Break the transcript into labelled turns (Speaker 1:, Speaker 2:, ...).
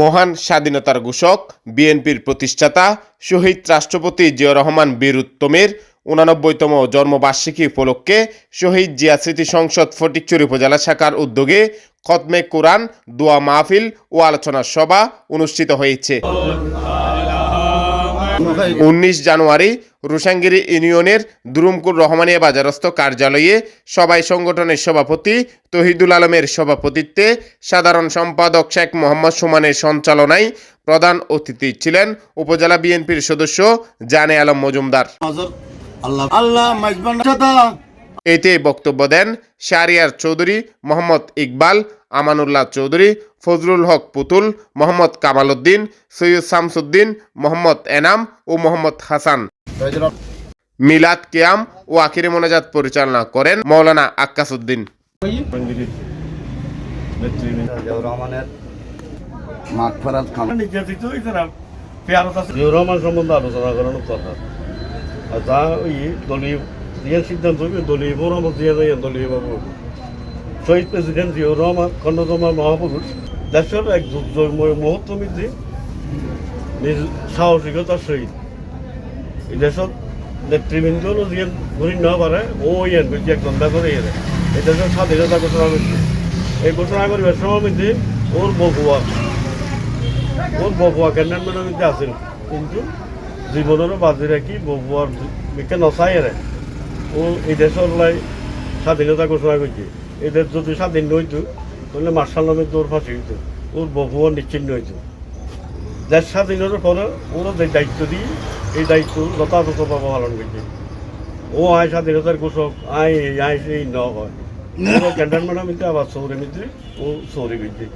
Speaker 1: মহান স্বাধীনতার ঘোষক, বিএনপির প্রতিষ্ঠাতা, শহীদ রাষ্ট্রপতি জিয়া রহমান বীর উত্তমের উনানব্বইতম জন্মবার্ষিকী উপলক্ষে শহীদ জিয়া স্মৃতি সংসদ ফটিকচুর উপজেলা শাখার উদ্যোগে খতমে কোরআন, দোয়া মাহফিল ও আলোচনা সভা অনুষ্ঠিত হয়েছে। উনিশ জানুয়ারি রুসাঙ্গিরি ইউনিয়নের দুরুমকুর রহমানিয়া বাজারস্থ কার্যালয়ে সবাই সংগঠনের সভাপতি তহিদুল আলমের সভাপতিত্বে সাধারণ সম্পাদক শেখ মোহাম্মদ সুমানের সঞ্চালনায় প্রধান অতিথি ছিলেন উপজেলা বিএনপির সদস্য জানে আলম মজুমদার। এতে বক্তব্য দেন শারিয়ার চৌধুরী মোহাম্মদ ইকবাল আমানুল্লাহ চৌধুরী, ফজলুল হক পুতুল, মোহাম্মদ কামাল উদ্দিন সৈয়দ শামসুদ্দিন, মোহাম্মদ এনাম ও মোহাম্মদ হাসান। মিলাদ কিয়াম ও আখিরি মোনাজাত পরিচালনা করেন মৌলানা আক্কাসুদ্দিন
Speaker 2: জিয়াউর রহমানের মাগফিরাত খান
Speaker 3: নির্যাতিত হয়েছে না পেয়ারত আছে
Speaker 4: জিয়র রহমান সম্বন্ধে আলোচনা করানোর কথা দলীয় সিদ্ধান্ত দলীয় দলীয় বাবু শহীদ প্রেসিডেন্ট জিয়র রহমান খণ্ডতমার মহাপুরুষ দেশের এক দুর্জয় মুহূর্ত মধ্যে নিজ সাহসিকতার সহিত এই দেশত নেতৃবৃন্দ ঘুরি না পারে ও ইয়ান করছে একজন করে এর এই দেশের স্বাধীনতা ঘোষণা করছে এই ঘোষণা করিবার সময় মধ্যে ওর বকুয়া ওর বকুয়া ক্যান্টনমেন্টের মধ্যে আছিল কিন্তু জীবনেরও বাজি রাখি বকুয়ার বিকে এরে ও এই দেশের লাই স্বাধীনতা ঘোষণা করছে এই দেশ যদি স্বাধীন নইত তাহলে মার্শাল নামের দৌড় ফাঁসি হইত ওর বহু নিশ্চিন্ন হইত দেশ হওয়ার পরে ওরা যে দায়িত্ব দিই এই দায়িত্ব যথাযথভাবে পালন করছে ও আয় স্বাধীনতার ঘোষক আয় আয় সেই ন হয় ক্যান্টনমেন্ট মধ্যে আবার সৌরে মিত্রে ও সৌরে বিদ্যে